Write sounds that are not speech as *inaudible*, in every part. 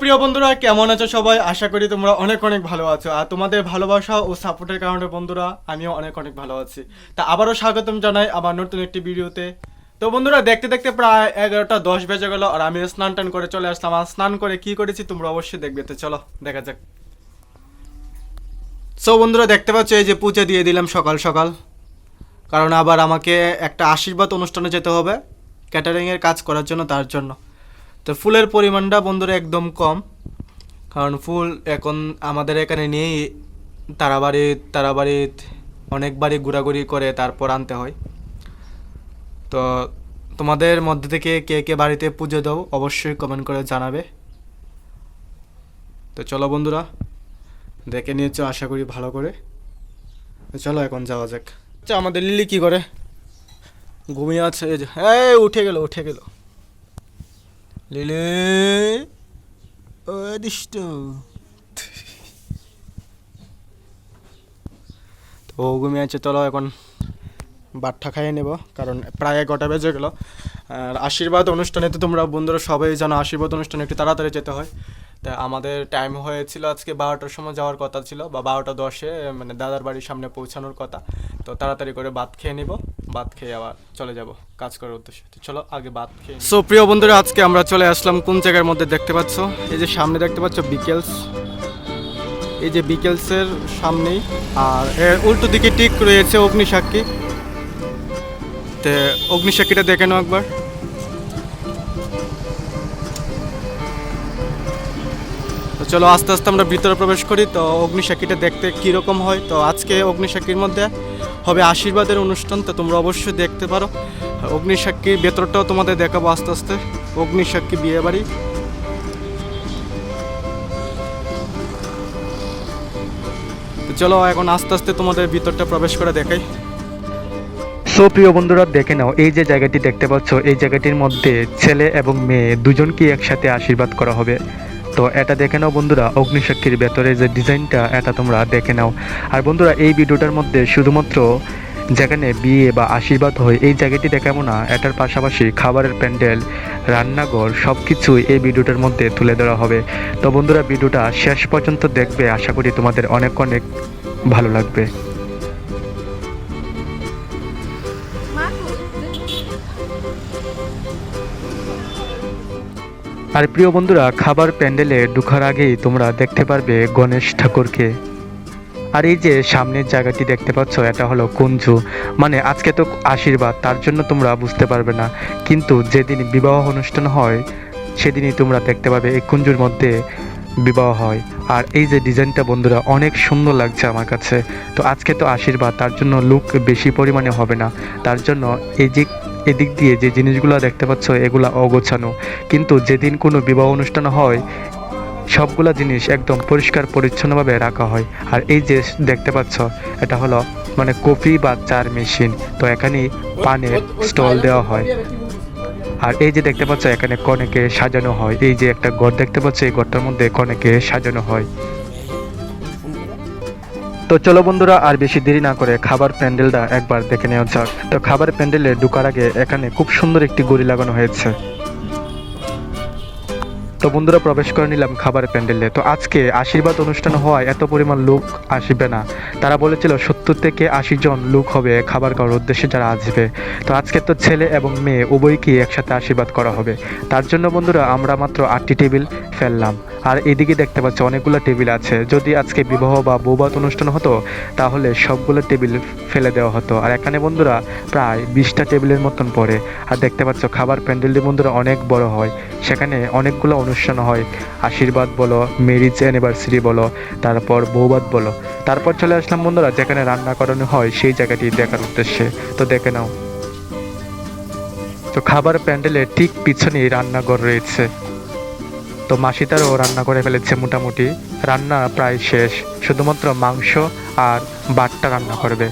প্রিয় বন্ধুরা, কেমন আছো সবাই? আশা করি তোমরা অনেক অনেক ভালো আছো। আর তোমাদের ভালোবাসা ও সাপোর্টের কারণে বন্ধুরা, আমিও অনেক অনেক ভালো আছি। তা আবারও স্বাগতম জানাই আবার নতুন একটি ভিডিওতে। তো বন্ধুরা, দেখতে দেখতে প্রায় এগারোটা দশ বেজে গেল আর আমি স্নান টান করে চলে আসলাম। আর স্নান করে কি করেছি তোমরা অবশ্যই দেখবে। তো চলো, দেখা যাক। সো বন্ধুরা, দেখতে পাচ্ছ এই যে পূজা দিয়ে দিলাম সকাল সকাল। কারণ আবার আমাকে একটা আশীর্বাদ অনুষ্ঠানে যেতে হবে ক্যাটারিংয়ের কাজ করার জন্য, তার জন্য। তো ফুলের পরিমাণটা বন্ধুরা একদম কম, কারণ ফুল এখন আমাদের এখানে নেই তারাবাড়ি তারাবাড়িত অনেকবারই ঘোরাঘুরি করে তারপর আনতে হয়। তো তোমাদের মধ্যে থেকে কে কে বাড়িতে পুজো দাও অবশ্যই কমেন্ট করে জানাবে। তো চলো বন্ধুরা, দেখে নিয়েছো আশা করি ভালো করে। চলো এখন যাওয়া যাক। আচ্ছা আমাদের লিলি কি করে? ঘুমিয়ে আছে এই উঠে গেল উঠে গেল। লিলি ও দিষ্ট তো ঘুমিয়ে আছে, চলো এখন বাট্টা খাইয়ে নেব, কারণ প্রায় এগারোটা বেজে গেল। আর আশীর্বাদ অনুষ্ঠানে তো তোমরা বন্ধুরা সবাই জানো, আশীর্বাদ অনুষ্ঠানে একটু তাড়াতাড়ি যেতে হয়। তা আমাদের টাইম হয়েছিল আজকে বারোটার সময় যাওয়ার কথা ছিল, বা বারোটা দশে মানে দাদার বাড়ির সামনে পৌঁছানোর কথা। তো তাড়াতাড়ি করে ভাত খেয়ে নিব, ভাত খেয়ে আবার চলে যাব কাজ করার উদ্দেশ্যে। চলো, আগে ভাত খেয়ে সো প্রিয় বন্ধুরা, আজকে আমরা চলে আসলাম কোন জায়গার মধ্যে দেখতে পাচ্ছ? এই যে সামনে দেখতে পাচ্ছ বিকেলস। এই যে বিকেলসের সামনেই, আর এর উল্টো দিকে ঠিক রয়েছে অগ্নিসাক্ষী। তে অগ্নিসাক্ষীটা দেখে নাও একবার। চলো আস্তে আস্তে আমরা ভিতরে প্রবেশ করি। তো অগ্নিসাক্ষীটা দেখতে কীরকম হয়? তো আজকে অগ্নিসাক্ষীর মধ্যে হবে আশীর্বাদের অনুষ্ঠান, তো তোমরা অবশ্যই দেখতে পারো। অগ্নিসাক্ষীর ভেতরটাও তোমাদের দেখাবো আস্তে আস্তে। অগ্নিসাক্ষী বিয়ে বাড়ি চলো এখন আস্তে আস্তে তোমাদের ভিতরটা প্রবেশ করে দেখাই। সো প্রিয় বন্ধুরা, দেখে নাও, এই যে জায়গাটি দেখতে পাচ্ছ, এই জায়গাটির মধ্যে ছেলে এবং মেয়ে দুজনকে একসাথে আশীর্বাদ করা হবে। তো এটা দেখে নাও বন্ধুরা, অগ্নিসাক্ষীর ভেতরে যে ডিজাইনটা, এটা তোমরা দেখে নাও। আর বন্ধুরা, এই ভিডিওটার মধ্যে শুধুমাত্র যেখানে বিয়ে বা আশীর্বাদ হয়, এই জায়গাটি দেখাবো না, এটার পাশাপাশি খাবারের প্যান্ডেল, রান্নাঘর সব কিছুই এই ভিডিওটার মধ্যে তুলে ধরা হবে। তো বন্ধুরা, ভিডিওটা শেষ পর্যন্ত দেখবে, আশা করি তোমাদের অনেক অনেক ভালো লাগবে। আর প্রিয় বন্ধুরা, খাবার প্যান্ডেলে ঢুকার আগেই তোমরা দেখতে পারবে গণেশ ঠাকুরকে। আর এই যে সামনের জায়গাটি দেখতে পাচ্ছ, এটা হলো কুঞ্জু। মানে আজকে তো আশীর্বাদ, তার জন্য তোমরা বুঝতে পারবে না। কিন্তু যেদিন বিবাহ অনুষ্ঠান হয়, সেদিনই তোমরা দেখতে পাবে এই কুঞ্জুর মধ্যে বিবাহ হয়। আর এই যে ডিজাইনটা বন্ধুরা, অনেক সুন্দর লাগছে আমার কাছে। তো আজকে তো আশীর্বাদ, তার জন্য লুক বেশি পরিমাণে হবে না। তার জন্য এই যে এদিক দিয়ে যে জিনিসগুলো দেখতে পাচ্ছ, এগুলা অগোছানো। কিন্তু যেদিন কোনো বিবাহ অনুষ্ঠান হয়, সবগুলা জিনিস একদম পরিষ্কার পরিচ্ছন্নভাবে রাখা হয়। আর এই যে দেখতে পাচ্ছ, এটা হলো মানে কফি বা চার মেশিন। তো এখানেই পানের স্টল দেওয়া হয়। আর এই যে দেখতে পাচ্ছ, এখানে কনেকে সাজানো হয়। এই যে একটা ঘর দেখতে পাচ্ছ, এই ঘরটার মধ্যে কনেকে সাজানো হয়। তো চলো বন্ধুরা, আর বেশি দেরি না করে খাবার প্যান্ডেলটা একবার দেখে নেওয়া যাক। তো খাবার প্যান্ডেলে ঢুকার আগে এখানে খুব সুন্দর একটি গড়ি লাগানো হয়েছে। তো বন্ধুরা, প্রবেশ করে নিলাম খাবার প্যান্ডেলে। তো আজকে আশীর্বাদ অনুষ্ঠান হওয়ায় এত পরিমাণ লোক আসবে না। তারা বলেছিল সত্তর থেকে আশি জন লোক হবে খাবার খাওয়ার উদ্দেশ্যে যারা আসবে। তো আজকে তো ছেলে এবং মেয়ে উভয়কেই একসাথে আশীর্বাদ করা হবে। তার জন্য বন্ধুরা, আমরা মাত্র আটটি টেবিল ফেললাম। আর এদিকে দেখতে পাচ্ছি অনেকগুলো টেবিল আছে। যদি আজকে বিবাহ বা বৌবাত অনুষ্ঠান হতো, তাহলে সবগুলো টেবিল ফেলে দেওয়া হতো। আর এখানে বন্ধুরা, প্রায় বিশটা টেবিলের মতন পড়ে। আর দেখতে পাচ্ছ, খাবার প্যান্ডেলটি বন্ধুরা অনেক বড় হয়। সেখানে অনেকগুলো অনুষ্ঠান হয়। আশীর্বাদ বলো, মেরিজ অ্যানিভার্সারি বলো, তারপর বৌবাত বলো। তারপর চলে আসলাম বন্ধুরা, যেখানে রান্না করানো হয়, সেই জায়গাটি দেখার উদ্দেশ্যে। তো দেখে নাও। তো খাবার প্যান্ডেলের ঠিক পিছনেই রান্নাঘর রয়েছে। তো মাসি তারও রান্না করে ফেলেছে মোটামুটি। রান্না প্রায় শেষ, শুধুমাত্র মাংস আর বাটটা রান্না করবে।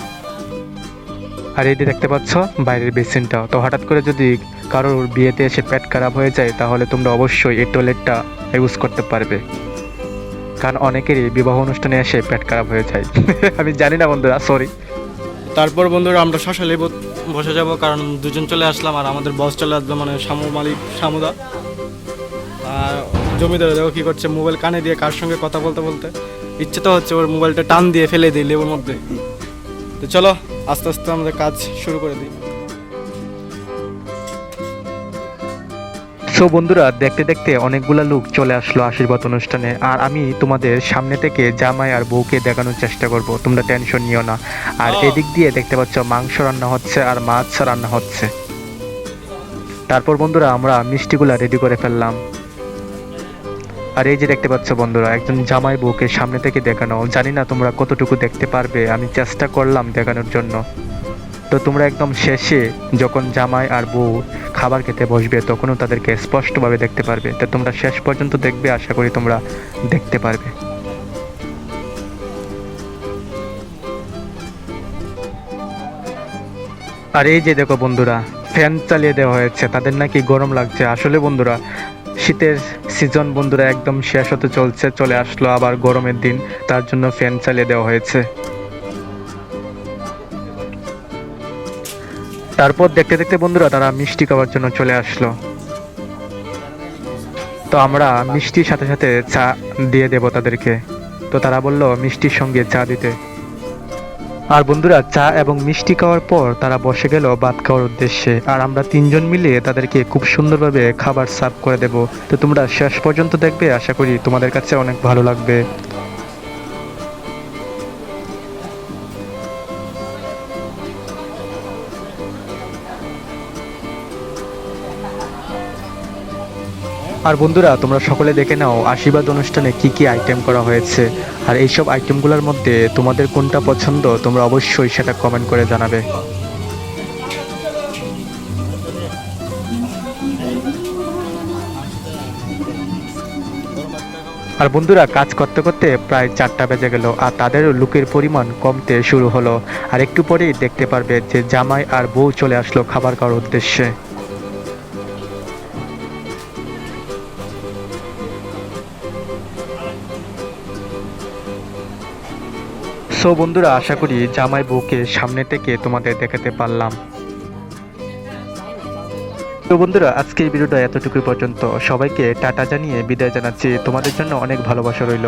আর এই দেখতে পাচ্ছ, বাইরের বেসিনটা তো হঠাৎ করে যদি কারোর বিয়েতে এসে পেট খারাপ হয়ে যায়, তাহলে তোমরা অবশ্যই এই টয়লেটটা ইউজ করতে পারবে। কারণ অনেকেরই বিবাহ অনুষ্ঠানে এসে পেট খারাপ হয়ে যায়। *laughs* আমি জানি না বন্ধুরা সরি তারপর বন্ধুরা আমরা শশালে বসে যাব, কারণ দুজন চলে আসলাম আর আমাদের বস চলে আসবে মানে শামু মালিক, শামুদা। আর জমিদার দেখো কি করছে মোবাইল কানে দিয়ে কার সঙ্গে কথা বলতে বলতে? ইচ্ছে তো হচ্ছে ওর মোবাইলটা টান দিয়ে ফেলে দিই লেবুর মধ্যে। তো চলো আস্তে আস্তে আমাদের কাজ শুরু করে দিই। সো বন্ধুরা দেখতে দেখতে অনেকগুলা লোক চলে আসলো আশীর্বাদ অনুষ্ঠানে। আর আমি তোমাদের সামনে থেকে জামাই আর বউকে দেখানোর চেষ্টা করব তোমরা টেনশন নিও না। আর এদিক দিয়ে দেখতে পাচ্ছ মাংস রান্না হচ্ছে আর মাছ রান্না হচ্ছে। তারপর বন্ধুরা আমরা মিষ্টিগুলা রেডি করে ফেললাম। আর এই যে দেখতে পাচ্ছ বন্ধুরা, একজন জামাই বউকে সামনে থেকে দেখানো, জানি না তোমরা কতটুকু দেখতে পারবে, আমি চেষ্টা করলাম দেখানোর জন্য। তো তোমরা একদম শেষে যখন জামাই আর বউ খাবার খেতে বসবে, তখনও তাদেরকে স্পষ্টভাবে দেখতে পারবে। তো তোমরা শেষ পর্যন্ত দেখবে, আশা করি তোমরা দেখতে পারবে। আর এই যে দেখো বন্ধুরা, ফ্যান চালিয়ে দেওয়া হয়েছে, তাদের নাকি গরম লাগছে। আসলে বন্ধুরা শীতের সিজন বন্ধুরা একদম শেষ হতে চলছে, চলে আসলো আবার গরমের দিন, তার জন্য ফ্যান চালিয়ে দেওয়া হয়েছে। তারপর দেখতে দেখতে বন্ধুরা তারা মিষ্টি খাওয়ার জন্য চলে আসলো। তো আমরা মিষ্টির সাথে সাথে চা দিয়ে দেব তাদেরকে। তো তারা বলল, মিষ্টির সঙ্গে চা দিতে। আর বন্ধুরা, চা এবং মিষ্টি খাওয়ার পর তারা বসে গেল ভাত খাওয়ার উদ্দেশ্যে। আর আমরা তিনজন মিলে তাদেরকে খুব সুন্দরভাবে খাবার সার্ভ করে দেব। তো তোমরা শেষ পর্যন্ত দেখবে, আশা করি তোমাদের কাছে অনেক ভালো লাগবে। আর বন্ধুরা, তোমরা সকলে দেখে নাও আশীর্বাদ অনুষ্ঠানে কি কি আইটেম করা হয়েছে। আর এইসব আইটেমগুলোর মধ্যে তোমাদের কোনটা পছন্দ, তোমরা অবশ্যই সেটা কমেন্ট করে জানাবে। আর বন্ধুরা, কাজ করতে করতে প্রায় চারটা বেজে গেল আর তাদের লুকের পরিমাণ কমতে শুরু হলো। আর একটু পরেই দেখতে পারবে যে জামাই আর বউ চলে আসলো খাবার খাওয়ার উদ্দেশ্যে। সো বন্ধুরা, আশা করি জামাই বউকে সামনে থেকে তোমাদের দেখাতে পারলাম। তো বন্ধুরা আজকে এই ভিডিওটা এতটুকু পর্যন্ত। সবাইকে টাটা জানিয়ে বিদায় জানাচ্ছি। তোমাদের জন্য অনেক ভালোবাসা রইল।